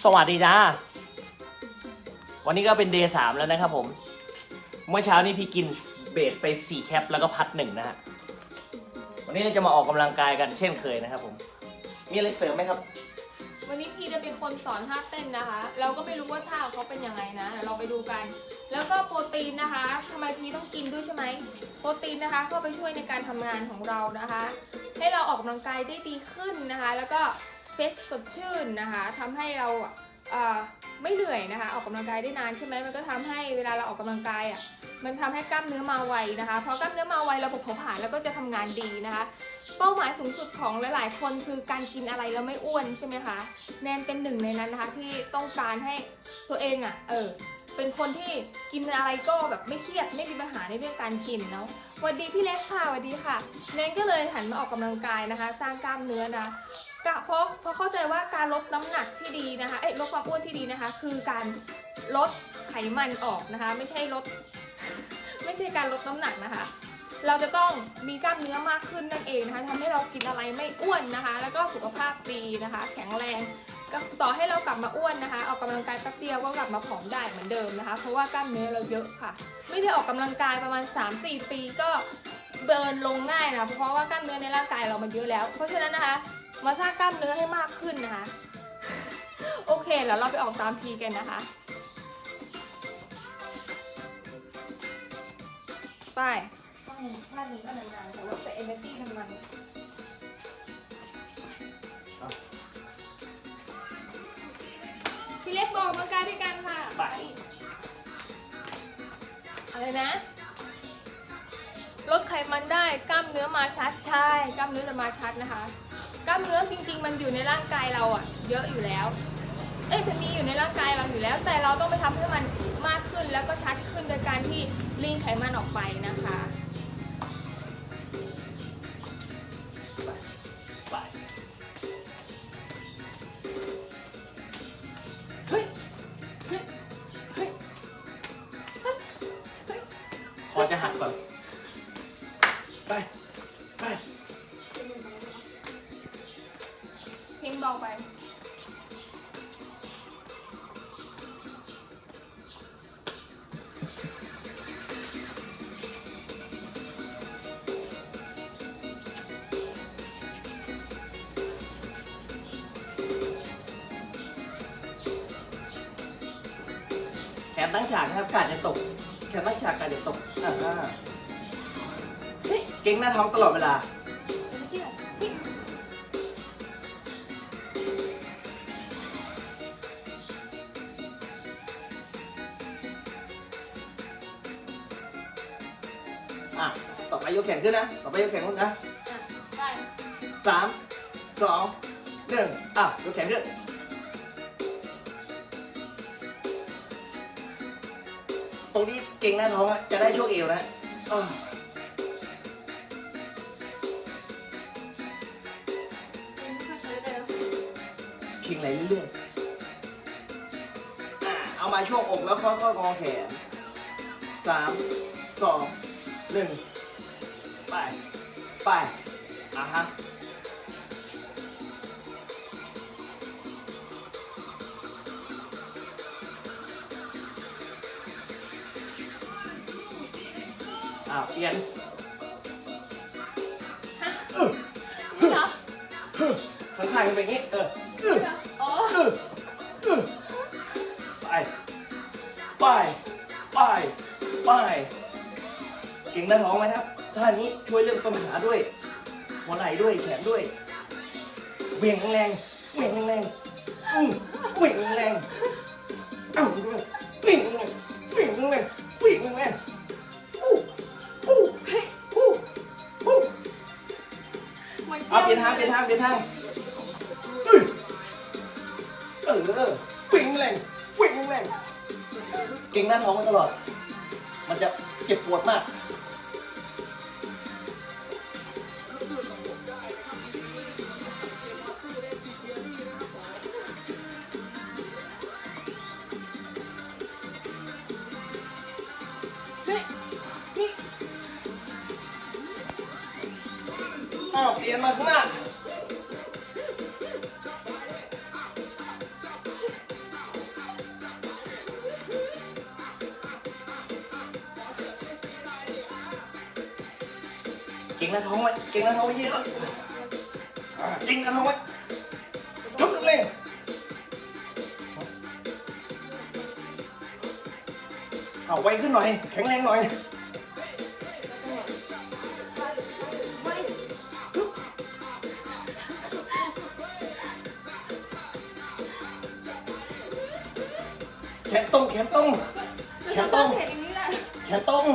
สวัสดีจ้าวันนี้ก็เป็นเดย์สามแล้วนะครับผม เมื่อเช้านี้พี่กินเบรดไป 4 แคปแล้วก็พัดหนึ่งนะฮะ วันนี้เราจะมาออกกำลังกายกันเช่นเคยนะครับผม มีอะไรเสริมไหมครับ วันนี้พี่จะเป็นคนสอนท่าเต้นนะคะ เราก็ไม่รู้ว่าท่าของเขาเป็นยังไงนะเดี๋ยวเราไปดูกัน แล้วก็โปรตีนนะคะทำไมพี่ต้องกินด้วยใช่ไหมโปรตีนนะคะเข้าไปช่วยในการทำงานของเรานะคะ ให้เราออกกำลังกายได้ดีขึ้นนะคะ แล้วก็ เฟสสดชื่นนะคะทำให้เราไม่เหนื่อยนะคะ ออกกำลังกายได้นานใช่ไหมมันก็ทำให้เวลาเราออกกำลังกายอะมันทำให้กล้ามเนื้อมาไวนะคะเพอกล้ามเนื้อมาไวระบบเผาผลาญแล้วก็จะทำงานดีนะคะ เป้าหมายสูงสุดของหลาย ๆ คนคือการกินอะไรแล้วไม่อ้วนใช่ไหมคะแนนเป็นหนึ่งในนั้นนะคะที่ต้องการให้ตัวเองอะ่ะเออเป็นคนที่กินอะไรก็แบบไม่เครียดไม่มีปัญหาในเรื่องการกินเนาะสวัสดีพี่เล็กค่ะสวัสดีค่ะแนนก็เลยหันมาออกกำลังกายนะคะ สร้างกล้ามเนื้อนะ กะเพราะเพราะเข้าใจว่าการลดน้ำหนักที่ดีนะคะเอ้ลดความอ้วนที่ดีนะคะ คือการลดไขมันออกนะคะ ไม่ใช่ลด ไม่ใช่การลดน้ำหนักนะคะ เราจะต้องมีกล้ามเนื้อมากขึ้นนั่นเองนะคะทำให้เรากินอะไรไม่อ้วนนะคะ แล้วก็สุขภาพดีนะคะ แข็งแรงต่อให้เรากลับมาอ้วนนะคะ ออกกำลังกายแป๊บเดียวก็กลับมาผอมได้เหมือนเดิมนะคะ เพราะว่ากล้ามเนื้อเราเยอะค่ะ ไม่ได้ออกกำลังกายประมาณ 3-4 ปีก็ เบิร์นลงง่ายนะ เพราะว่ากล้ามเนื้อในร่างกายเรามันเยอะแล้ว เพราะฉะนั้นนะคะ มาสร้างกล้ามเนื้อให้มากขึ้นนะคะ โอเคแล้วเราไปออกตามพีกันนะคะ ไปต้องท่านี้ก็นานๆแต่ว่าใช้ energy ทั้งนั้นพี่เล็กบอกกำลังกายด้วยกันค่ะ ไป อะไรนะ ไขมันได้กล้ามเนื้อมาชัดใช่กล้ามเนื้อจะมาชัดนะคะ กล้ามเนื้อจริง ๆ มันอยู่ในร่างกายเราอะเยอะอยู่แล้ว เอ้ยมันมีอยู่ในร่างกายเราอยู่แล้ว แต่เราต้องไปทำให้มันมากขึ้นแล้วก็ชัดขึ้นโดยการที่ลีนไขมันออกไปนะคะ แขนตั้งฉากนะครับกาดจะตก แขนตั้งฉากกาดจะตกอ่าเฮ้ยเก่งหน้าท้องตลอดเวลา ไม่เชื่อเฮ้ยอะ ต่อไปยกแขนขึ้นนะ ต่อไปยกแขนขึ้นนะอะไปสามสองหนึ่งอะยกแขนขึ้น ตรงนี้เก่งหน้าท้องอะจะได้ช่วงเอวนะอะค่อพิงไหลเรื่อยๆอะเอามาช่วงอกแล้วค่อยๆงอแขนสามสองหนึ่งไป ไปอะฮะ อ่าเปลี่ยนฮะเออนี่เหรอข้างๆกันเป็นอย่างนี้เออเออนี่เหรออ๋อเออเออไป ไป ไป ไป เก่งหน้าท้องไหมครับ ท่านี้ช่วยเรื่องต้นขาด้วย หัวไหล่ด้วยแขนด้วย เหวี่ยงแรงๆเหวี่ยงแรงๆอืมเหวี่ยงแรงๆ ออเออวิ่งแรงวิ่งแรงเก่งหน้าท้องมาตลอด มันจะเจ็บปวดมาก ก่งหน้าท้องไว้เก่งหน้าท้องไว้เยอะอ่าเก่งหน้าท้องไว้ทุบเร่งเอาไวขึ้นหน่อย แข็งแรงหน่อยแขนตรงแขนตรงแขนตรงเห็นอย่างนี้แหละแขนตรง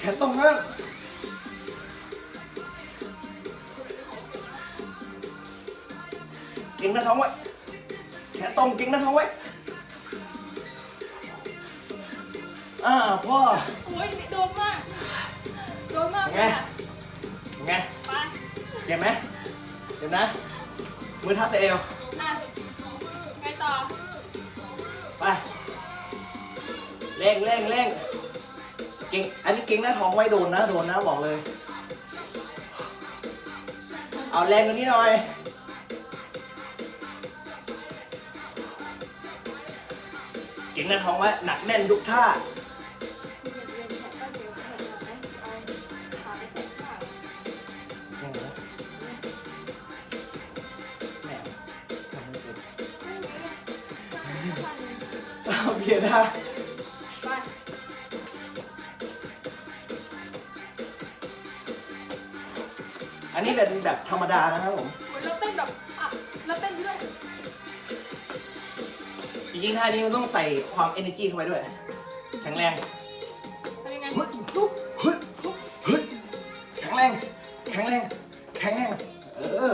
แขนตรงนะเก่งหน้าท้องไว้ แขนตรงเก่งหน้าท้องไว้ อ่าพ่อ โอ้ยโดนมาก โดนมากไงเลยอะเป็นไง ไปเจ็บไหมเจ็บนะ มือทับเซเอลอะไงต่อ ไป เร่งเร่งเร่ง เก่งอันนี้เก่งหน้าท้องไว้โดนนะโดนนะบอกเลย เอาแรงกว่านี้หน่อยเก่งหน้าท้องไว้หนักแน่นทุกท่ายังไงนะแหมทำไม่เป็นเอาเพียนะ เป็นแบบธรรมดานะครับผมเหมือนเราเต้นแบบอะเราเต้นด้วยจริงๆท่านี้มันต้องใส่ความ energy เข้าไปด้วย แข็งแรงเป็นยังไงฮึดฮึดฮึดฮึดแข็งแรง แข็งแรง แข็งแรง เออ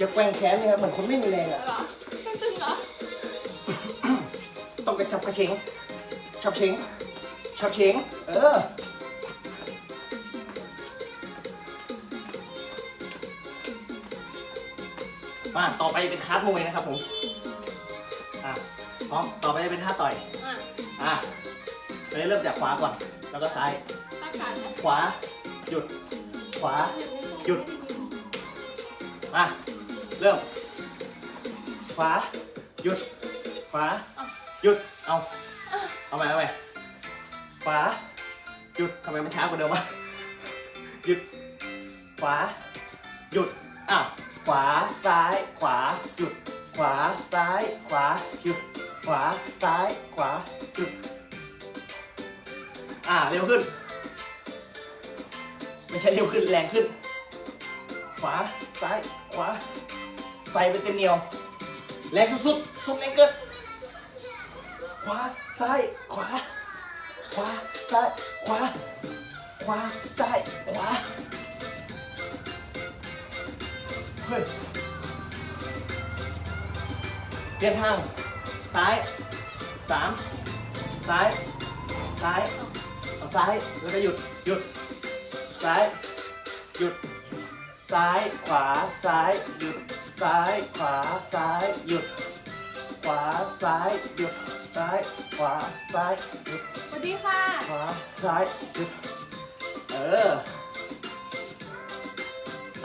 จะแกว่งแขนเนี่ยครับเหมือนคนไม่มีแรงอะเหรอเต้นตึงเหรอต้องกระชับกระเชงชับเชงชับเชงเออ ต่อไปเป็นคาร์ดมวยนะครับผมอะพร้อมต่อไปจะเป็นท่าต่อยอะอะเลยเริ่มจากขวาก่อน แล้วก็ซ้ายตั้งการนะขวา หยุด ขวา หยุด มาเริ่ม ขวา หยุด ขวา หยุด เอาเอาใหม่เอาใหม่ขวา หยุดทำไมมันช้ากว่าเดิมวะ หยุด ขวา หยุด อ้าว ขวาซ้ายขวาหยุด ขวาซ้ายขวาหยุด ขวาซ้ายขวาหยุด อ่าเร็วขึ้น ไม่ใช่เร็วขึ้นแรงขึ้น ขวาซ้ายขวาใส่ไปเต็มเหนียวแรงสุดๆสุดแรงเกินขวาซ้ายขวา ขวาซ้ายขวา ขวาซ้ายขวา เฮ้ยเปลี่ยนทาง ซ้ายสามซ้าย ซ้าย เอาซ้าย แล้วก็หยุด หยุด ซ้าย หยุด ซ้าย ขวา ซ้าย หยุด ซ้าย ขวา ซ้าย หยุด ขวา ซ้าย หยุด ซ้าย ขวา ซ้าย หยุด สวัสดีค่ะ ขวา ซ้าย หยุด เออ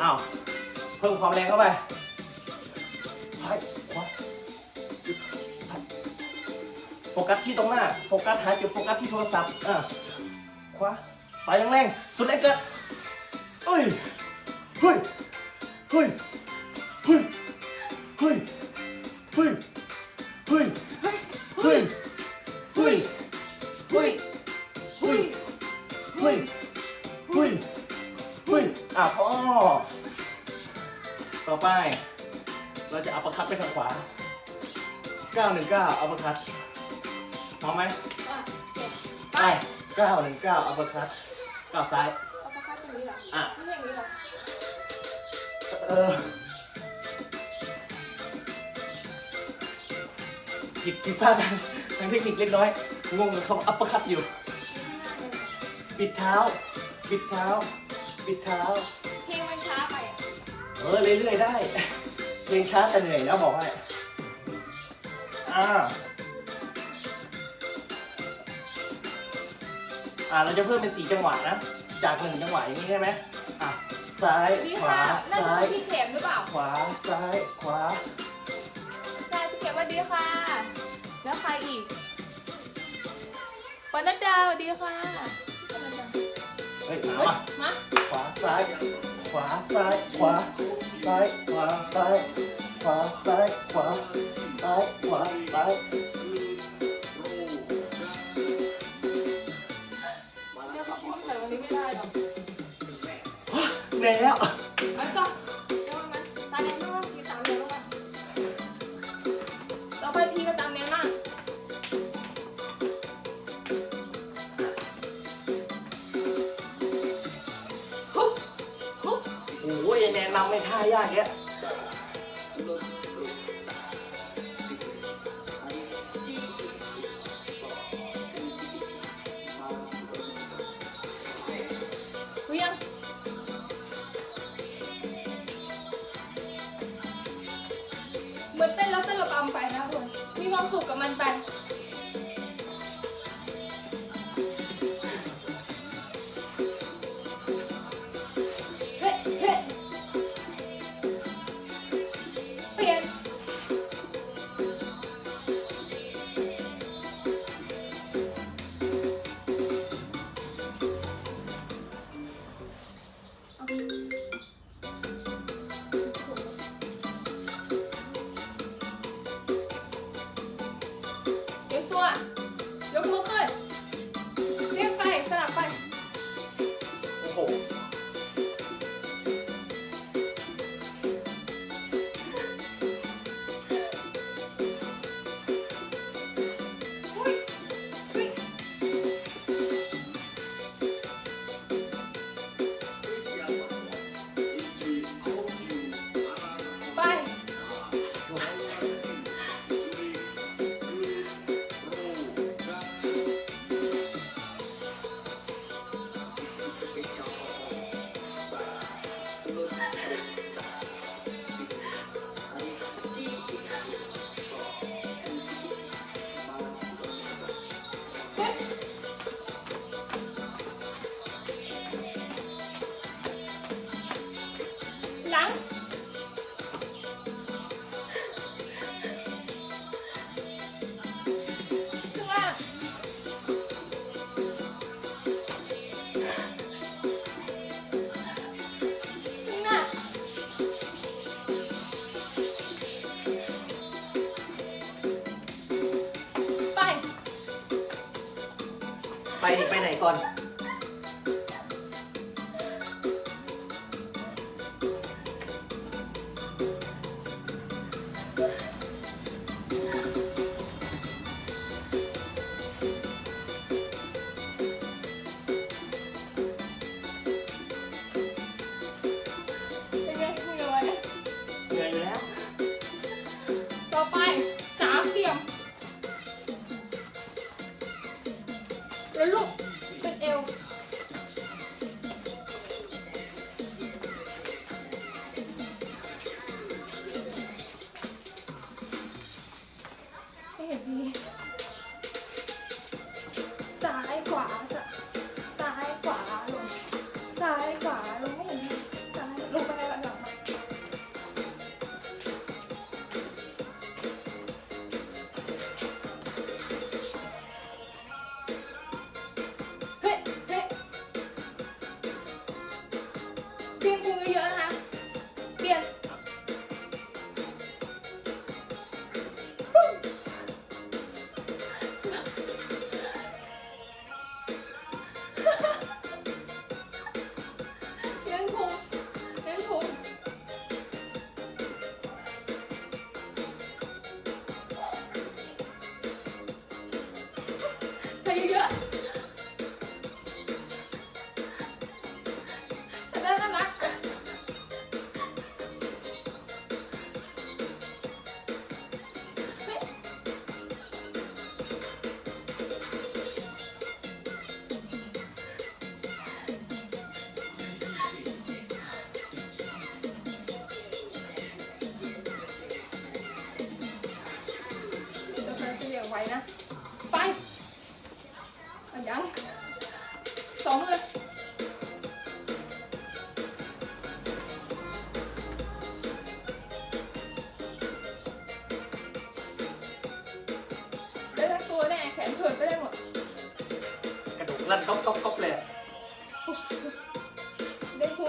อ้าว เพิ่มความแรงเข้าไปซ้ายขวาจุดซ้ายโฟกัสที่ตรงหน้า โฟกัสหาจุดโฟกัสที่โทรศัพท์อะขวาไปแรงๆสุดแรงเกินเอ้ยเฮ้ยเฮ้ย ผิดผิดพลาดทางทางเทคนิคเล็กน้อย งงกับคำอัปเปอร์คัตอยู่ ปิดเท้า ปิดเท้า ปิดเท้า เพลงมันช้าไปอะเออเรื่อยๆได้ เพลงช้าแต่เหนื่อยนะบอกให้อ่าอ่าเราจะเพิ่มเป็นสี่จังหวะนะ จากหนึ่งจังหวะอย่างนี้ใช่ไหมอะซ้ายสวัสดีขวา ค่ะนั่นซ้ายคือพี่เข็มหรือเปล่า ขวา ซ้าย ขวา ดีค่ะ แล้วใครอีกปนัดดาวสวัสดีค่ะปนัดดาวเฮ้ยมาเฮ้ยว่ะมาขวาซ้าย ขวาซ้าย ขวาซ้าย ขวาซ้าย ขวาซ้าย ขวาซ้ายขวาซ้ายเดี๋ยวขอพูดแต่วันนี้ไม่ได้หรอกเหนื่อยแล้ว โอ้ยแนะนำไม่ท่ายากเวียงเหมือนเต้นแล้วเต้นระบำไปนะคุณมีความสุขกับมันไป เก่อน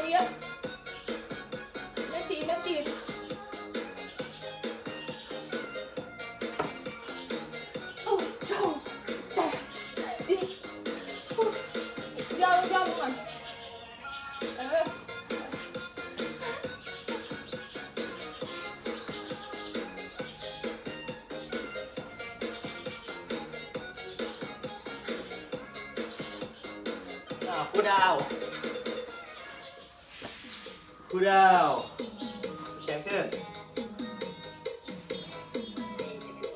ไงขึ้น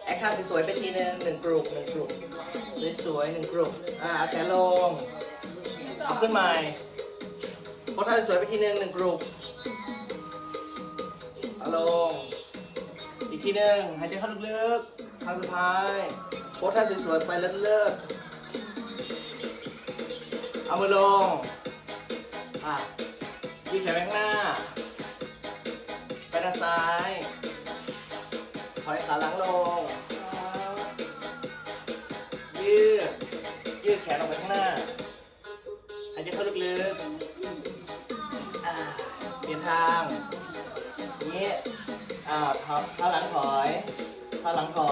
แอคท่าสวยๆไปทีหนึงหนึ่งกลุ่มหนึ่งกลุ่มสวยๆหนึ่งกลุ่มอ่าเอาแขนลงเอาขึ้นใหม่พสท่าสวยๆไปทีหนึงหนึ่งกลุ่มเอาลงอีกทีหนึ่งหายใจเข้าลึกๆครั้งสุดท้ายโพสท่าสวยๆไปเลิศๆเอามือลงอะยืดแขนไปข้างหน้า ด้านซ้าย ถอยขาหลังลง ยืด ยืดแขนออกไปข้างหน้า หายใจเข้าลึกๆอ่าเปลี่ยนทางอย่างนี้อ่าข้าเท้าหลังถอยเท้าหลังถอย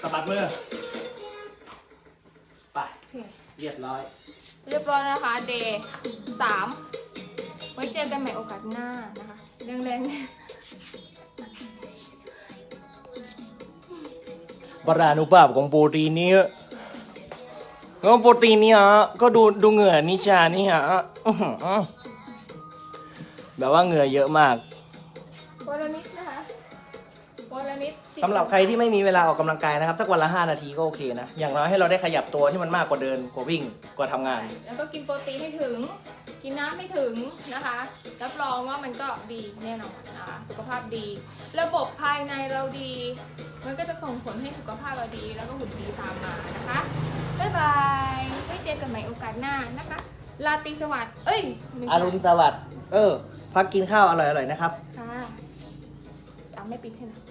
สะบัดมือ ไปเปลี่ยนเรียบร้อย เรียบร้อยนะคะ เดย์สามไว้เจอกันใหม่โอกาสหน้านะคะ เรื่องแรงปรานุภาพของโปรตีนนี้ก็โปรตีนนี้ฮะก็ดูดูเหงื่อนิชานี่ฮะอื้อหือแบบว่าเหงื่อเยอะมาก วันละนิดนะคะวันละนิดสำหรับใครที่ไม่มีเวลาออกกำลังกายนะครับสักวันละ 5 นาทีก็โอเคนะ อย่างน้อยให้เราได้ขยับตัวที่มันมากกว่าเดินกว่าวิ่งกว่าทำงาน แล้วก็กินโปรตีนให้ถึง กินน้ำให้ถึงนะคะ รับรองว่ามันก็ดีแน่นอนนะคะสุขภาพดี ระบบภายในเราดี มันก็จะส่งผลให้สุขภาพเราดี แล้วก็หุ่นดีตามมานะคะ บ๊ายบายไว้เจอกันใหม่โอกาสหน้านะคะ ลาตรีสวัสดิ์ เอ้ยไม่อาใช่รุณสวัสดิ์เออ พักกินข้าวอร่อยๆนะครับ ค่ะเอา ไม่ปิดให้นะ